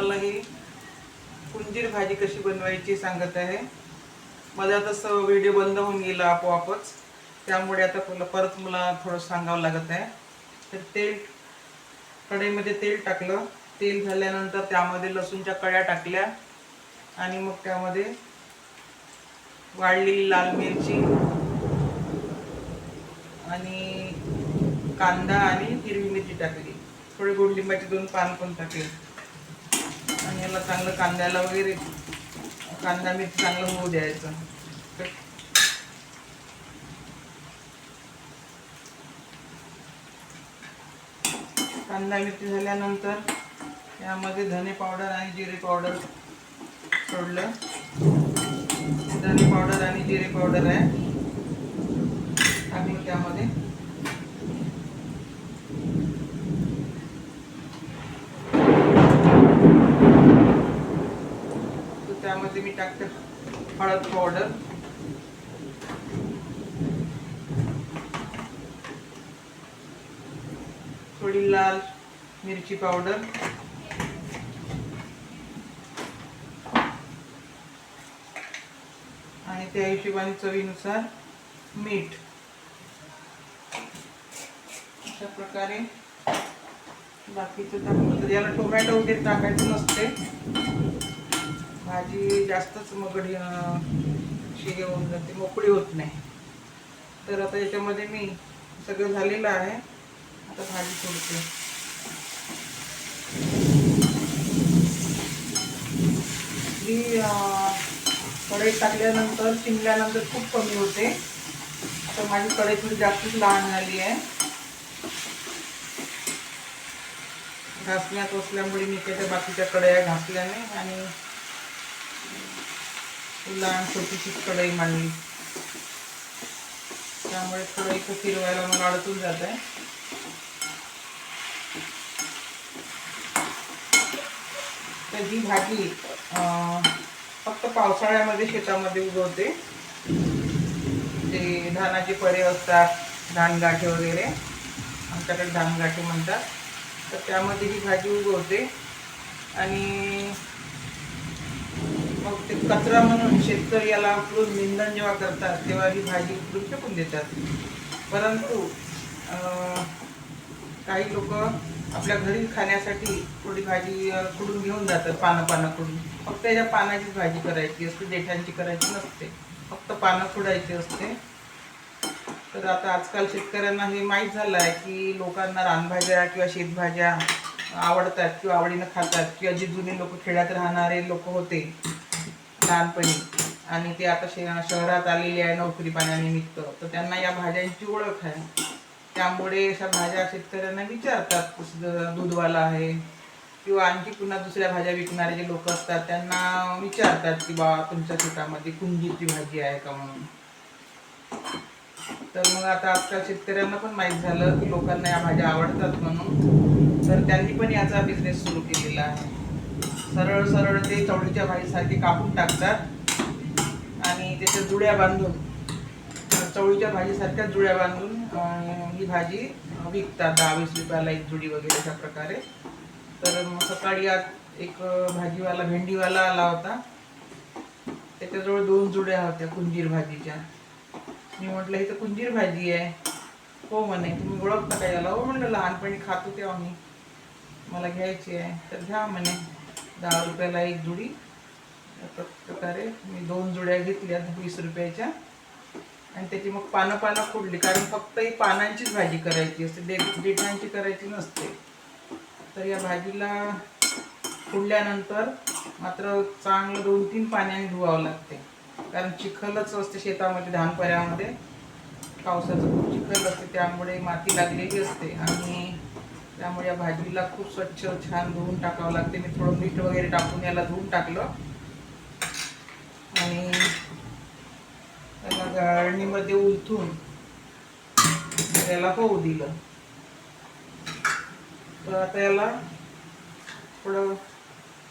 तुम्हाला ही कुंजीर भाजी कशी बनवायची सांगत आहे. माझा तसं व्हिडिओ बंद होऊन गेला आपोआपच. त्यामुळे आता मला परत मला थोडं सांगावं लागत आहे. तर तेल कढईमध्ये तेल टाकलं. तेल झाल्यानंतर त्यामध्ये लसूणच्या कळ्या टाकल्या. आणि मग त्यामध्ये वाढलेली लाल मिरची. आणि कांदा आणि हिरवी मिरची टाकली. थोडी गोडलिंबाची दोन पान पण टाकले. आणि याला चांगलं कांद्याला वगैरे. कांदा मिरची चांगलं होऊ द्यायचं. कांदा मिरची झाल्यानंतर यामध्ये धने पावडर आणि जिरे पावडर सोडलं. धने पावडर आणि जिरे पावडर आहे. टाकलं त्यामध्ये. तर मी टाकते हळद पावडर थोडी लाल मिरची पावडर आणि त्या हिशोबाने चवीनुसार मीठ. अशा प्रकारे बाकीचं टाकलं तर याला टोमॅटो वगैरे टाकायचं नसते. भाजी जास्तच मगडी शिगे होऊन जाते मोकळी होत नाही. तर आता याच्यामध्ये मी सगळं झालेलं आहे. आता भाजी सोडते. ही कढईत टाकल्यानंतर शिमल्यानंतर खूप कमी होते. आता माझी कढई थोडी जास्तच लहान झाली आहे. घासण्यात असल्यामुळे मी त्याच्या बाकीच्या कढया घासल्या नाही आणि लहान छोटीशी कढई मांडली. त्यामुळे थोडं इथं फिरवायला मला अडचून जात आहे. तर ही भाजी फक्त पावसाळ्यामध्ये शेतामध्ये उगवते. ते धानाचे परे असतात धानगाठे वगैरे. आमच्याकडे धानगाठे म्हणतात. तर त्यामध्ये ही भाजी उगवते. आणि मग ते कचरा म्हणून शेतकरी याला उकळून निंदन जेव्हा करतात तेव्हा ही भाजी उकळून फेकून देतात. परंतु काही लोक आपल्या घरी खाण्यासाठी थोडी भाजी अं, घेऊन जातात पानं पानं खुडून फक्त त्याच्या पानाचीच भाजी करायची असते देठांची करायची नसते. फक्त पानं खुडायची असते. तर आता आजकाल शेतकऱ्यांना हे माहीत झालं आहे की लोकांना रानभाज्या किंवा शेतभाज्या आवडतात किंवा आवडीनं खातात किंवा जे जुने लोक खेड्यात राहणारे लोक होते लहानपणी. आणि ते आता शहरात आलेले आहे नोकरी पाण्यानिमित्त. तर त्यांना या भाज्यांची ओळख आहे. त्यामुळे अशा भाज्या शेतकऱ्यांना विचारतात दूधवाला आहे किंवा आणखी पुन्हा दुसऱ्या भाज्या विकणारे जे लोक असतात त्यांना विचारतात की बा तुमच्या शेतामध्ये कुंजीची भाजी आहे का म्हणून. तर मग आता आजकाल शेतकऱ्यांना पण माहीत झालं की लोकांना या भाज्या आवडतात म्हणून. तर त्यांनी पण याचा बिझनेस सुरू केलेला आहे. सरळ सरळ ते चवळीच्या भाजीसारखे कापून टाकतात. आणि त्याच्या जुड्या बांधून चवळीच्या भाजीसारख्या जुड्या बांधून ही भाजी विकतात. दहा वीस रुपयाला एक जुडी वगैरे अशा प्रकारे. तर सकाळी आज एक भाजीवाला भेंडीवाला आला होता. त्याच्याजवळ दोन जुड्या होत्या कुंजीर भाजीच्या. मी म्हटलं इथं तर कुंजीर भाजी आहे. हो म्हणे तुम्ही ओळखता का याला? हो म्हणलं लहानपणी खातो तेव्हा मी. मला घ्यायची आहे. तर घ्या म्हणे. दहा रुपयाला एक जुडी. प्रकारे मी दोन जुड्या घेतल्या वीस रुपयाच्या. आणि त्याची मग पानं पानं फोडली. कारण फक्त ही पानांचीच भाजी करायची असते. दे देठांची करायची नसते. तर या भाजीला फोडल्यानंतर मात्र चांगलं दोन तीन पाण्याने धुवावं लागते. कारण चिखलच असते शेतामध्ये धानपऱ्यामध्ये. पावसाचं खूप चिखल असते. त्यामुळे माती लागलेली असते. आणि त्यामुळे या भाजीला खूप स्वच्छ छान धुवून टाकावं लागते. मी थोडं मीठ वगैरे टाकून याला धुवून टाकलं. आणि त्याला गाळणीमध्ये उलथून याला होऊ दिलं. तर आता याला थोडं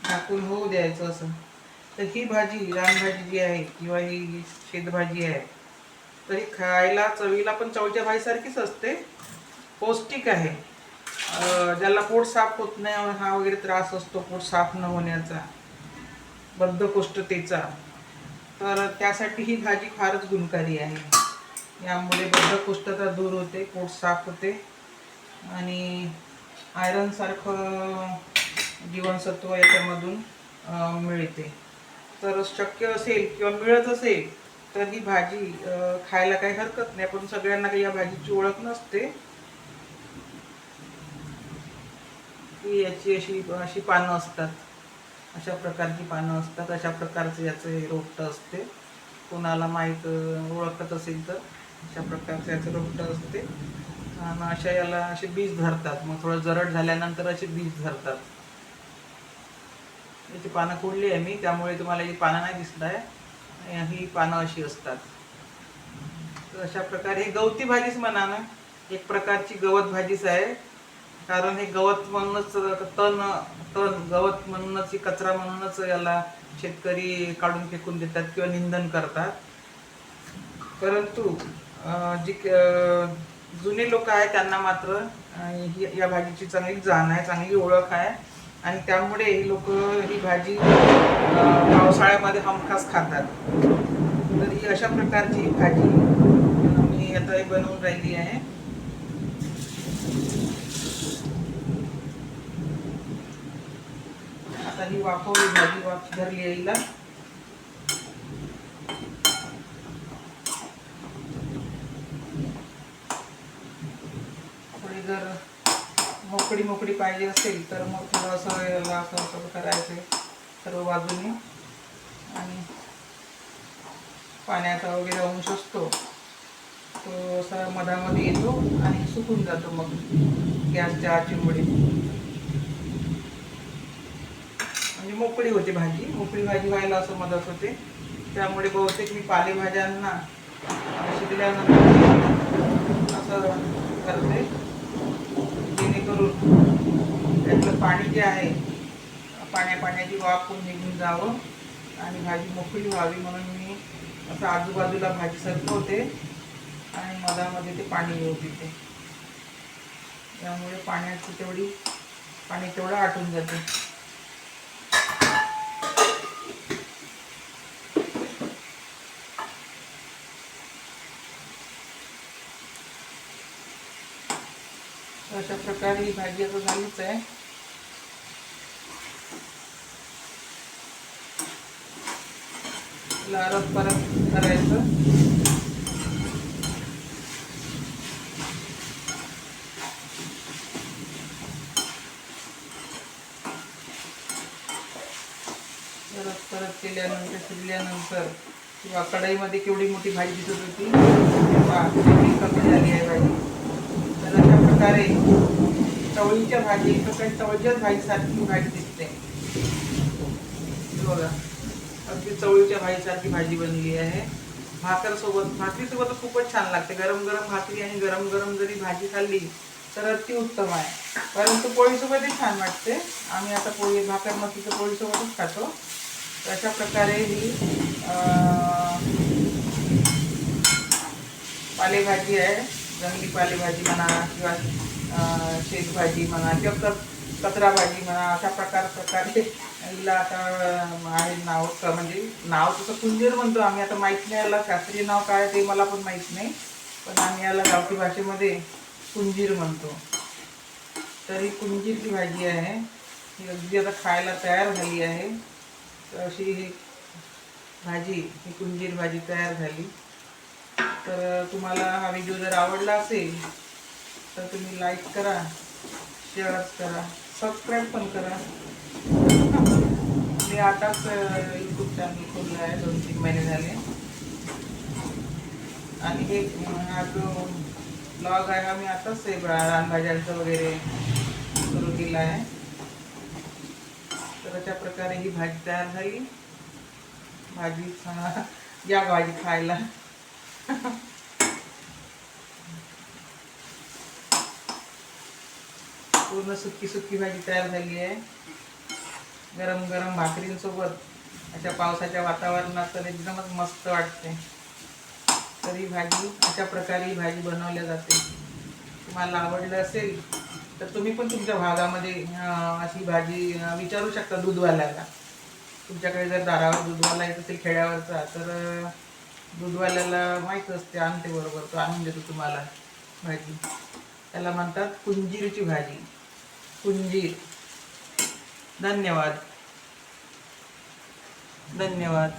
टाकून होऊ द्यायचं असं. तर ही भाजी रानभाजी जी आहे किंवा ही शेतभाजी आहे तर ही खायला चवीला पण चवच्या भाजीसारखीच असते. पौष्टिक आहे. ज्याला पोट साफ होत नाही हा वगैरे त्रास असतो पोट साफ न होण्याचा बद्धकोष्ठतेचा. तर त्यासाठी ही भाजी फारच गुणकारी आहे. यामुळे बद्धकोष्ठता दूर होते पोट साफ होते. आणि आयरनसारखं जीवनसत्व याच्यामधून मिळते. तर शक्य असेल किंवा मिळत असेल तर ही भाजी खायला काही हरकत नाही. पण सगळ्यांना काही या भाजीची ओळख नसते. की याची अशी अशी पानं असतात. अशा प्रकारची पानं असतात. अशा प्रकारचं याचं हे रोपटं असते. कोणाला माहीत ओळखत असेल तर अशा प्रकारचं याचं रोपटं असते. आणि अशा याला असे बीज धरतात. मग थोडं जरड झाल्यानंतर असे बीज धरतात. याची पानं खोडली आहे मी. त्यामुळे तुम्हाला ही पानं नाही दिसत आहे. ही पानं अशी असतात. तर अशा प्रकारे गवती भाजीच म्हणा ना. एक प्रकारची गवत भाजीच आहे. कारण हे गवत म्हणूनच तण तण गवत म्हणूनच ही कचरा म्हणूनच याला शेतकरी काढून फेकून देतात किंवा निंदन करतात. परंतु जी जुने लोक आहेत त्यांना मात्र ही- या भाजीची चांगली जाण आहे चांगली ओळख आहे. आणि त्यामुळे ही लोक ही भाजी पावसाळ्यामध्ये हमखास खातात. तर ही अशा प्रकारची भाजी मी आता बनवून राहिली आहे. आता ही वाफवली भाजी वाफ धरली यायला थोडी जर मोकळी मोकळी पाहिजे असेल तर मग थोडंसं याला असं असं करायचं सर्व बाजूने. आणि पाण्याचा वगैरे अंश असतो तो असा मधामध्ये येतो आणि सुकून जातो मग गॅसच्या चिमुळे म्हणजे मोकळी होते भाजी. मोकळी भाजी व्हायला असं मदत होते. त्यामुळे बहुतेक मी पालेभाज्यांना शिकल्यानंतर असं करते. जेणेकरून त्यातलं पाणी जे आहे पाण्या पाण्याची वाफ निघून जावं आणि भाजी मोकळी व्हावी म्हणून मी असं आजूबाजूला भाजी सरकवते. आणि मधामध्ये ते पाणी येऊ देते त्यामुळे पाण्याची तेवढी पाणी तेवढं आटून जाते. अशा प्रकारे ही भाजी आता झालीच आहे. तिला परत करायचं परत परत केल्यानंतर शिजल्यानंतर किंवा कढईमध्ये केवढी मोठी भाजी दिसत होती कमी झाली आहे भाजी. तर अशा प्रकारे चवळीच्या भाजी काही चवळीच्याच भाजीसारखी भाजी दिसते. बघा अगदी चवळीच्या भाजीसारखी भाजी बनली आहे. भाकर सोबत भाकरीसोबत तर खूपच छान लागते. गरम गरम भाकरी आणि गरम गरम जरी भाजी खाल्ली तर अतिउत्तम आहे. परंतु पोळीसोबतही छान वाटते. आम्ही आता पोळी भाकर मकीचं पोळीसोबतच खातो. अशा प्रकारे ही पालेभाजी आहे. जंगली पालेभाजी म्हणा किंवा शेतभाजी म्हणा किंवा कच कचरा भाजी म्हणा अशा प्रकार प्रकारे हिला आता आहे नाव म्हणजे नाव तसं कुंजीर म्हणतो आम्ही. आता माहीत नाही याला शास्त्रीय नाव काय आहे ते मला पण माहीत नाही. पण आम्ही याला गावठी भाषेमध्ये कुंजीर म्हणतो. तर ही कुंजीरची भाजी आहे. ही अगदी आता खायला तयार झाली आहे. तर अशी ही भाजी ही कुंजीर भाजी तयार झाली. तर तुम्हाला हा व्हिडिओ जर आवडला असेल तर तुम्ही लाईक करा शेअर करा सबस्क्राईब पण करा. मी आताच यूट्यूब चॅनल खोललं आहे दोन तीन महिने झाले. आणि हे हा जो ब्लॉग आहे हा मी आताच रानभाज्यांचं वगैरे सुरू केला आहे. अशा प्रकारे ही भाजी तयार झाली. भाजी या भाजी खायला. पूर्ण सुकी सुकी भाजी तयार झाली आहे. गरम गरम भाकरींसोबत अशा पावसाच्या वातावरणात तर एकदमच मस्त वाटते. तर ही भाजी अशा प्रकारे ही भाजी बनवल्या जाते. तुम्हाला आवडलं असेल तर तुम्ही पण तुमच्या भागामध्ये अशी भाजी विचारू शकता दूधवाल्याला. तुमच्याकडे जर दारावर दूधवाला येत असेल खेड्यावरचा तर दूधवाल्याला माहीत असते आणते बरोबर तो आणून देतो तुम्हाला भाजी. त्याला म्हणतात कुंजीरची भाजी. कुंजीर. धन्यवाद. धन्यवाद.